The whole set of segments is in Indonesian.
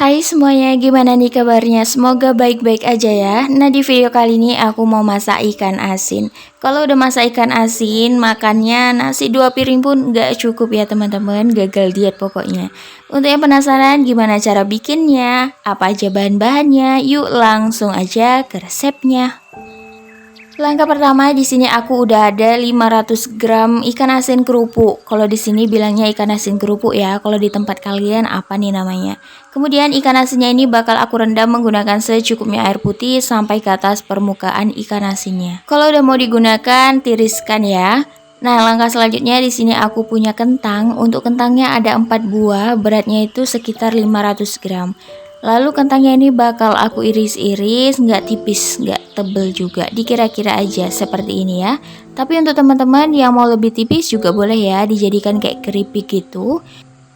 Hai semuanya, gimana nih kabarnya? Semoga baik-baik aja ya. Nah di video kali ini aku mau masak ikan asin. Kalau udah masak ikan asin, makannya nasi dua piring pun gak cukup ya teman-teman. Gagal diet pokoknya. Untuk yang penasaran gimana cara bikinnya, apa aja bahan-bahannya, yuk langsung aja ke resepnya. Langkah pertama di sini aku udah ada 500 gram ikan asin kerupuk. Kalau di sini bilangnya ikan asin kerupuk ya. Kalau di tempat kalian apa nih namanya? Kemudian ikan asinnya ini bakal aku rendam menggunakan secukupnya air putih sampai ke atas permukaan ikan asinnya. Kalau udah mau digunakan tiriskan ya. Nah, langkah selanjutnya di sini aku punya kentang. Untuk kentangnya ada 4 buah, beratnya itu sekitar 500 gram. Lalu kentangnya ini bakal aku iris-iris, nggak tipis, nggak tebel juga, dikira-kira aja seperti ini ya. Tapi untuk teman-teman yang mau lebih tipis juga boleh ya, dijadikan kayak keripik gitu.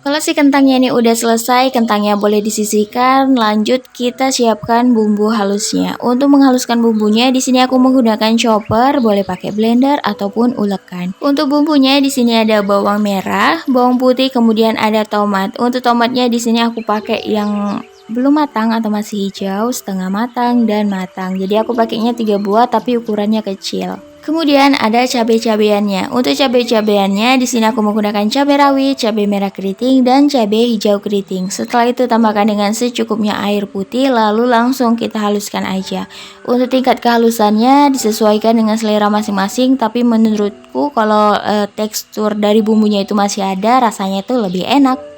Kalau si kentangnya ini udah selesai, kentangnya boleh disisihkan. Lanjut kita siapkan bumbu halusnya. Untuk menghaluskan bumbunya, di sini aku menggunakan chopper, boleh pakai blender ataupun ulekan. Untuk bumbunya di sini ada bawang merah, bawang putih, kemudian ada tomat. Untuk tomatnya di sini aku pakai yang belum matang atau masih hijau, setengah matang, dan matang. Jadi aku pakainya tiga buah tapi ukurannya kecil. Kemudian ada cabai-cabeannya. Untuk cabai-cabeannya di sini aku menggunakan cabai rawit, cabai merah keriting, dan cabai hijau keriting. Setelah itu tambahkan dengan secukupnya air putih, lalu langsung kita haluskan aja. Untuk tingkat kehalusannya disesuaikan dengan selera masing-masing, tapi menurutku kalau e, tekstur dari bumbunya itu masih ada, rasanya itu lebih enak.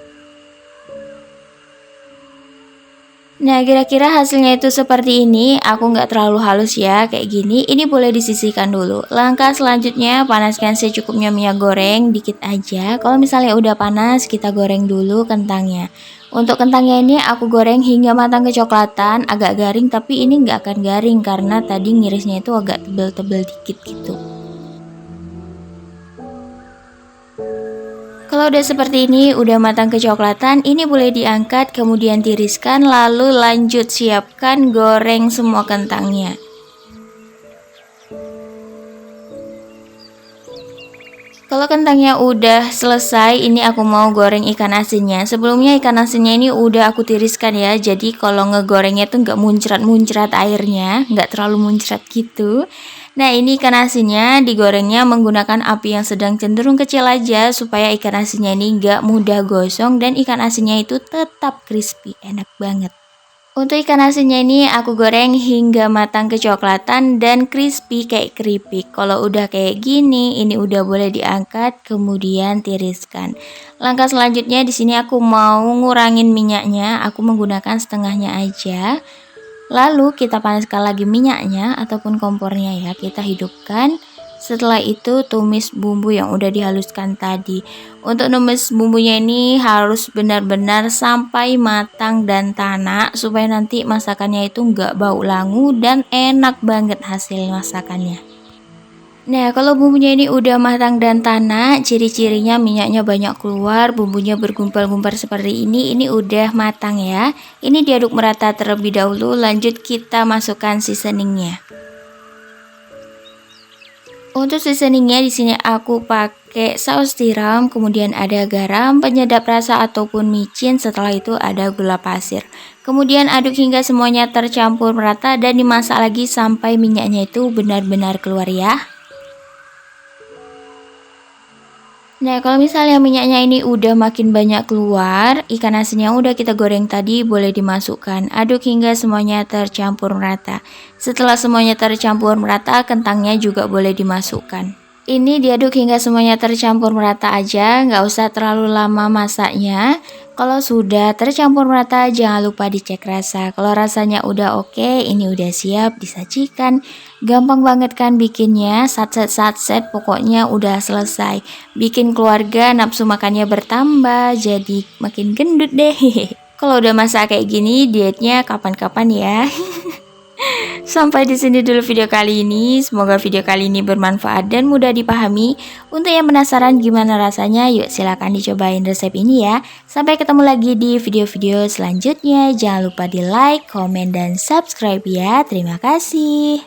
Nah, kira-kira hasilnya itu seperti ini. Aku nggak terlalu halus ya, kayak gini. Ini boleh disisihkan dulu. Langkah selanjutnya, panaskan secukupnya minyak goreng, dikit aja. Kalau misalnya udah panas, kita goreng dulu kentangnya. Untuk kentangnya ini aku goreng hingga matang kecoklatan, agak garing, tapi ini nggak akan garing karena tadi ngirisnya itu agak tebel-tebel dikit gitu. Kalau udah seperti ini, udah matang kecoklatan, ini boleh diangkat, kemudian tiriskan, lalu lanjut siapkan goreng semua kentangnya. Kalau kentangnya udah selesai, ini aku mau goreng ikan asinnya. Sebelumnya ikan asinnya ini udah aku tiriskan ya, jadi kalau ngegorengnya tuh nggak muncrat-muncrat airnya, nggak terlalu muncrat gitu. Nah ini ikan asinnya digorengnya menggunakan api yang sedang cenderung kecil aja supaya ikan asinnya ini nggak mudah gosong dan ikan asinnya itu tetap crispy, enak banget. Untuk ikan asinnya ini aku goreng hingga matang kecoklatan dan crispy kayak keripik. Kalau udah kayak gini, ini udah boleh diangkat kemudian tiriskan. Langkah selanjutnya di sini aku mau ngurangin minyaknya, aku menggunakan setengahnya aja. Lalu kita panaskan lagi minyaknya ataupun kompornya ya, kita hidupkan. Setelah itu tumis bumbu yang udah dihaluskan tadi. Untuk numis bumbunya ini harus benar-benar sampai matang dan tanak supaya nanti masakannya itu nggak bau langu dan enak banget hasil masakannya. Nah, kalau bumbunya ini udah matang dan tanah, ciri-cirinya minyaknya banyak keluar, bumbunya bergumpal-gumpal seperti ini, ini udah matang ya. Ini diaduk merata terlebih dahulu, lanjut kita masukkan seasoningnya. Untuk seasoningnya di sini aku pakai saus tiram, kemudian ada garam, penyedap rasa ataupun micin, setelah itu ada gula pasir. Kemudian aduk hingga semuanya tercampur merata dan dimasak lagi sampai minyaknya itu benar-benar keluar ya. Nah, kalau misalnya minyaknya ini udah makin banyak keluar, ikan asin yang udah kita goreng tadi boleh dimasukkan. Aduk hingga semuanya tercampur merata. Setelah semuanya tercampur merata, kentangnya juga boleh dimasukkan. Ini diaduk hingga semuanya tercampur merata aja, nggak usah terlalu lama masaknya. Kalau sudah tercampur merata, jangan lupa dicek rasa. Kalau rasanya udah oke, ini udah siap disajikan. Gampang banget kan bikinnya, satset-satset pokoknya udah selesai. Bikin keluarga nafsu makannya bertambah, jadi makin gendut deh. Kalau udah masak kayak gini, dietnya kapan-kapan ya. Sampai di sini dulu video kali ini. Semoga video kali ini bermanfaat dan mudah dipahami. Untuk yang penasaran gimana rasanya, yuk silahkan dicobain resep ini ya. Sampai ketemu lagi di video-video selanjutnya. Jangan lupa di like, komen, dan subscribe ya. Terima kasih.